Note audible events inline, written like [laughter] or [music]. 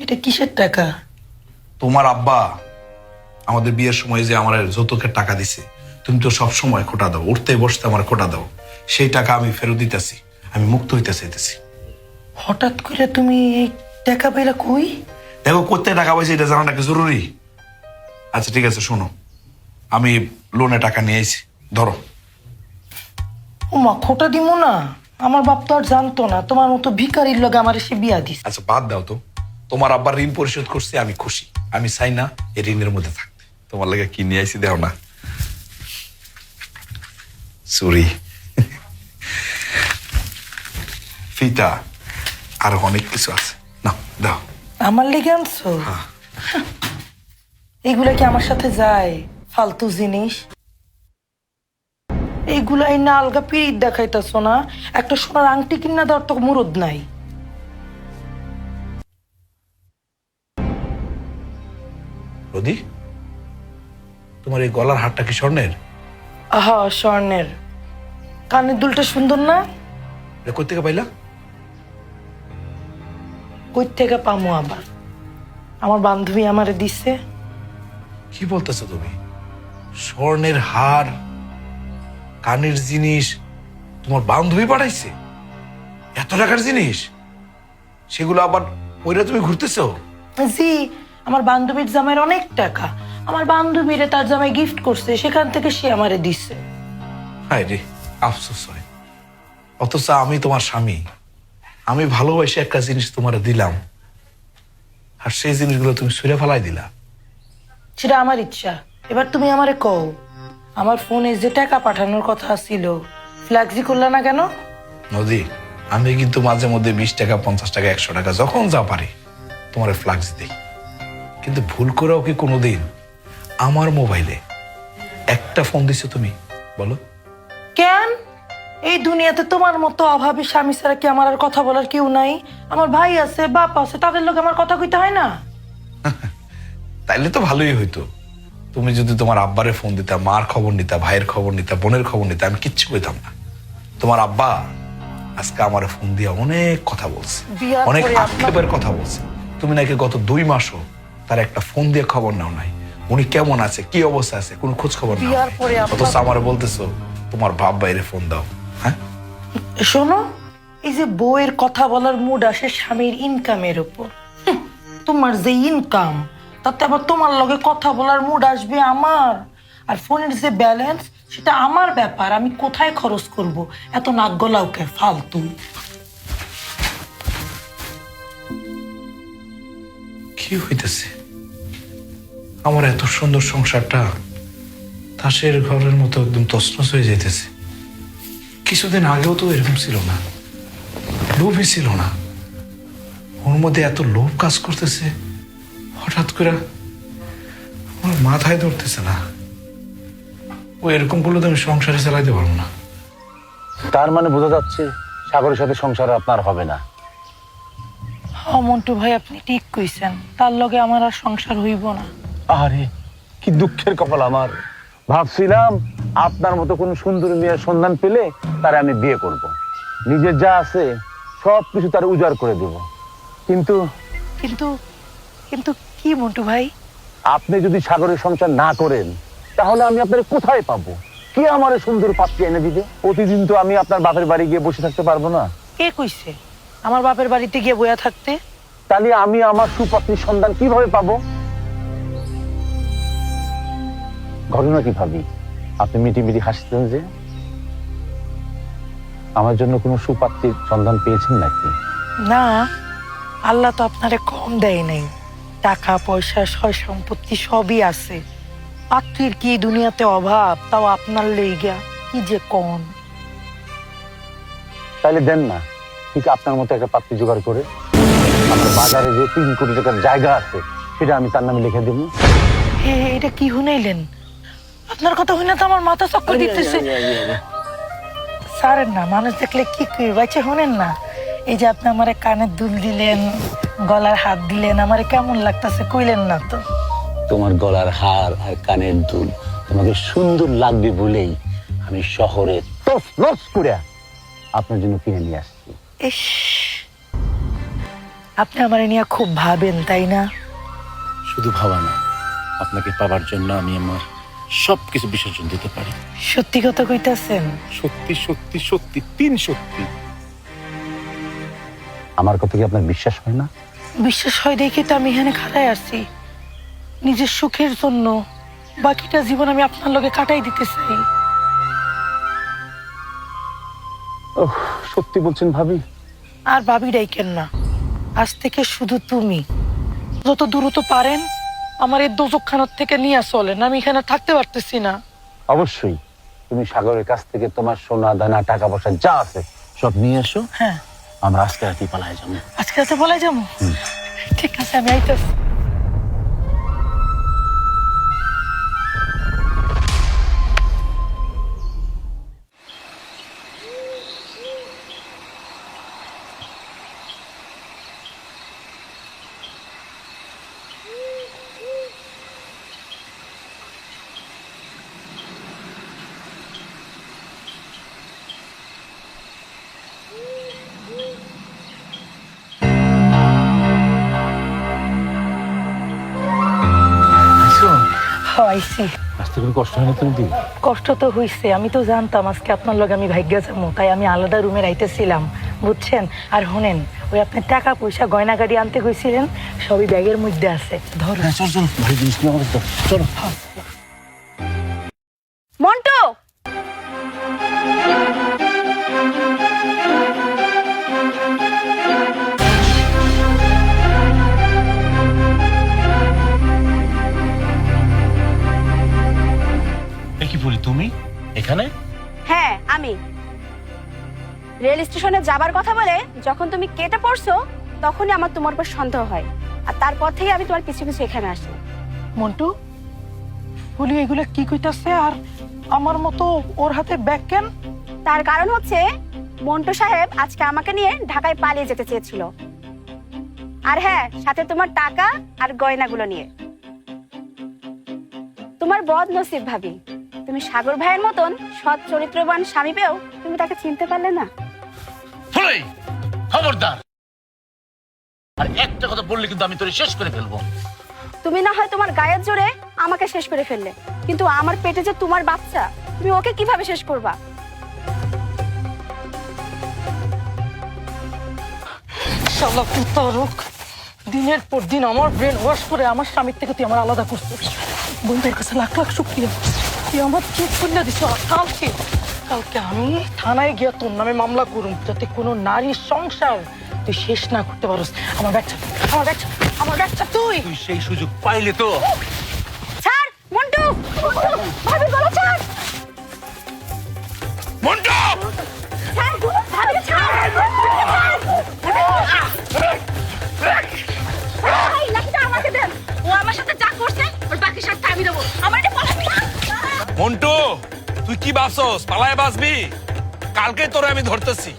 এটা কিসের টাকা? তোমার আব্বা আমাদের বিয়ের সময় যে আমার যৌতুকের টাকা দিছে তুমি তো সব সময় খোটা দাও উঠতে বসতে আমার খোটা দাও। সেই টাকা আমি ফেরত দিতেছি আমি মুক্ত হইতে চাইতেছি। হঠাৎ করে তুমি এই টাকা পেলা কই? দেখো কোথায় টাকা পয়সা এটা জানাটা কি জরুরি? আচ্ছা ঠিক আছে শোনো। আমি লোনে টাকা নিয়ে এসেছি ধরো। ওমা খোটা দিমু না। আমার বাপ তো আর জানতো না তোমার মতো ভিকারির লগে আমার এসে বিয়া দিস আচ্ছা বাদ দাও তো। তোমার আব্বার ঋণ পরিশোধ করছি আমি খুশি। আমি চাই না এই ঋণের মধ্যে থাকতে। তোমার লাগে কি নিয়ে আইসি দেও না। সরি ফিতা আর অনেক কিছু আছে। না দাও। আমার লেগে আনছো? হ্যাঁ। এইগুলা কি আমার সাথে যায়? ফালতু জিনিস? এইগুলাই না আলগা পিরিত দেখাইতেছ না? একটা সোনার আংটি কিনা দেওয়ার তো মুরদ নাই। তোমার এই গলার হারটা কি স্বর্ণের? আহা স্বর্ণের। কানের দুলটা সুন্দর না? কই থেকে পাইলা? কই থেকে পামো আবার। আমার বান্ধবী আমারে দিছে। কি বলতেছো তুমি? স্বর্ণের হার কানের জিনিস তোমার বান্ধবী পাঠাইছে? এত টাকার জিনিস? সেগুলো আবার ওইটা তুমি ঘুরতেছো? জি আমার বান্ধবীর জামাইয়ের অনেক টাকা। আমার বান্ধবীরে তার জামাই গিফট করছে সেখান থেকে সে আমারে দিছে। হায় রে আফসোস হয়। অথচ আমি তোমার স্বামী। আমি ভালোবাসে একটা জিনিস তোমার দিলাম। আর সেই জিনিসগুলো তুমি সুরে ফেলাই দিলা। সেটা আমার ইচ্ছা। এবার তুমি আমারে কও আমার ফোনে যে টাকা পাঠানোর কথা ছিল ফ্ল্যাক্সি করলে না কেন? নদী আমি কিন্তু মাঝে মধ্যে বিশ টাকা পঞ্চাশ টাকা একশো টাকা যখন যা পারি তোমার ফ্লাক্স দিই। কিন্তু ভুল করেও কি কোনোদিন আমার মোবাইলে একটা ফোন দিছো তুমি? বলো। কেন? এই দুনিয়াতে তোমার মতো অভাবী স্বামী ছাড়া কি আমার আর কথা বলার কেউ নাই? আমার ভাই আছে বাপ আছে তাদের লোক আমার কথা কইতে হয় না? [laughs] তাইলে তো ভালোই হইতো। তুমি যদি তোমার আব্বারে ফোন দিতা মার খবর নিতা ভাইয়ের খবর নিতা বোনের খবর নিতা আমি কিচ্ছু কইতাম না। তোমার আব্বা আজকে আমার ফোন দিয়ে অনেক কথা বলছে। অনেক আক্ষেপের কথা বলছে। তুমি নাকি গত দুই মাসও তার একটা ফোন দিয়ে খবর নাও নাই। উনি কেমন আছে কি অবস্থা আছে কোনো খোঁজ খবর নাও বিয়ার পরে আপনার- অথচ আমার বলতেছো তোমার বাপ বাইরে ফোন দাও হ্যাঁ? শোনো এই যে বউয়ের কথা বলার মুড আসে স্বামীর ইনকামের উপর। হুঁ, তোমার যে ইনকাম তাতে আবার তোমার লগে কথা বলার মুড আসবে আমার। আর ফোনের যে ব্যালেন্স সেটা আমার ব্যাপার আমি কোথায় খরচ করব? এত নাক গলাওকে ফালতু? কি হইতেছে? আমার এত সুন্দর সংসারটা তাসের ঘরের মতো একদম তসনস হয়ে যাইতেছে। কিছুদিন আগেও তো এরকম ছিল না লোভই ছিল না। ওর মধ্যে এত লোভ কাজ করতেছে হঠাৎ করে আমার মাথায় ধরতেছে না। ও এরকম করলে তো আমি সংসারে চালাইতে পারব না। তার মানে বোঝা যাচ্ছে সাগরের সাথে সংসার আপনার হবে না। হ্যাঁ মন্টু ভাই আপনি ঠিক কইছেন। তার লগে আমার আর সংসার হইব না। আরে কি দুঃখের কপাল আমার। ভাবছিলাম আপনার মতো কোন সুন্দর মেয়ের সন্ধান পেলে তারে আমি বিয়ে করব। নিজের যা আছে সব কিছু তার উজাড় করে দেব। কিন্তু কিন্তু কিন্তু কি মন্টু ভাই? আপনি যদি সাগরের সংসার না করেন তাহলে আমি আপনার কোথায় পাবো? কে আমার সুন্দর পাত্রী এনে দিবে? প্রতিদিন তো আমি আপনার বাপের বাড়ি গিয়ে বসে থাকতে পারব না। কে কইছে? আমার বাপের বাড়িতে গিয়ে বইয়া থাকতে? তাহলে আমি আমার সুপাত্রীর সন্ধান কীভাবে পাবো? ঘটনা কি ভাবি? আপনি মিটি মিটি হাসতেন যে? আমার জন্য কোনো সুপাত্রীর সন্ধান পেয়েছেন নাকি? না আল্লাহ তো আপনারে কম দেয় নাই। টাকা পয়সা সয় সম্পত্তি সবই আছে। পাত্রীর কি দুনিয়াতে অভাব? তাও আপনার লেগা কি যে কম? তাহলে দেন না। ঠিক আপনার মতো একটা পাত্রী জোগাড় করে। আপনার বাজারে যে তিন কোটি টাকার জায়গা আছে সেটা আমি তার নামে লিখে দেবো। এটা কি শুনাইলেন? আপনার কথা হইনা তো আমার মাথা চক্কর দিতেছে। সারেন না মানুষ দেখলে কি কই বাচ্চা শুনেন না এই যে আপনি আমার কানের দুল দিলেন গলার হাত দিলেন আমার কেমন লাগতেছে কইলেন না তো? তোমার গলার হার আর কানের দুল তোমাকে সুন্দর লাগবে বলেই আমি শহরে তস নস করে আপনার জন্য কিনে নিয়ে আসছি। ইস আপনি আমার নিয়ে খুব ভাবেন তাই না? শুধু ভাবা না আপনাকে পাওয়ার জন্য আমি আমার সব কিছু বিসর্জন দিতে পারি। সত্যি কথা কইতাছেন? সত্যি সত্যি সত্যি তিন সত্যি। আমার কথা কি আপনার বিশ্বাস হয় না? বিশ্বাস হয় দেখে তো আমি এখানে খাটাই আসছি। নিজের সুখের জন্য বাকিটা জীবন আমি আপনার লগে কাটাই দিতে চাই। ওহ সত্যি বলছেন ভাবি? আর ভাবি ডাইকেন না। আজ থেকে শুধু তুমি। যত দ্রুত পারেন আমার এই দোজকখানার থেকে নিয়ে চলেন আমি এখানে থাকতে পারতেছি না। অবশ্যই। তুমি সাগরের কাছ থেকে তোমার সোনা দানা টাকা পয়সা যা আছে সব নিয়ে এসো। হ্যাঁ। আমরা আজকে রাতে পালায় যাব। আজকে রাতে বলে যাব? ঠিক আছে আমি আইতেছি। আইসি আসতে কোনো কষ্ট হয় না তুমি কষ্ট তো হইছে আমি তো জানতাম আজকে আপনার লগে আমি ভাগ্য যাব তাই আমি আলাদা রুমে রাইতেছিলাম বুঝছেন? আর হোনেন ওই আপনি টাকা পয়সা গয়না গাড়ি আনতে গেছিলেন সবই ব্যাগের মধ্যে আছে ধরো। হ্যাঁ চল চল ভাই জিনিস নিয়ে। চলো। রেল স্টেশনে যাবার কথা বলে যখন তুমি কেটে পড়ছো তখনই আমার তোমার উপর সন্দেহ হয়। আর তারপর থেকে আমি তোমার পিছু পিছু এখানে আসি। মন্টু বলি এগুলো কি কইতাছে? আর আমার মতো ওর হাতে ব্যাগ কেন? তার কারণ হচ্ছে মন্টু সাহেব আজকে আমাকে নিয়ে ঢাকায় পালিয়ে যেতে চেয়েছিল। আর হ্যাঁ সাথে তোমার টাকা আর গয়নাগুলো নিয়ে। তোমার বদ নসিব ভাবি তুমি সাগর ভাইয়ের মতন সৎ চরিত্রবান স্বামী পেয়েও তুমি তাকে চিনতে পারলে না? ফুলেই খবরদার। আর একটা কথা বললে কিন্তু আমি তোরে শেষ করে ফেলব। তুমি না হয় তোমার গায়ের জোরে আমাকে শেষ করে ফেললে কিন্তু আমার পেটে যে তোমার বাচ্চা তুমি ওকে কীভাবে শেষ করবা? শালা প্রতারক দিনের পর দিন আমার ব্রেন ওয়াশ করে আমার স্বামীর থেকে তুই আমার আলাদা করছিস। বন্ধুর কাছে লাখ লাখ শুক্রিয়া। তুই আমার চোখ খুলে দিস কালকে। কালকে আমি থানায় গিয়ে তোর নামে মামলা করুম যাতে কোনো নারীর সংসার তুই শেষ না করতে পারস। আমার বাচ্চা আমার বাচ্চা আমার বাচ্চা তুই! তুই সেই সুযোগ পাইলে তো। ছাড় মন্টু! ভাবি গলা ছাড়! মন্টু! ভাবি ছাড়! আমাকে দেন ও আমার সাথে যা করছে ওর বাকি সাথে আমি দেবো। আমার এটা মন্টু! তুই কি ভাবছস? পালায় বাসবি কালকে তোরে আমি ধরতেছি।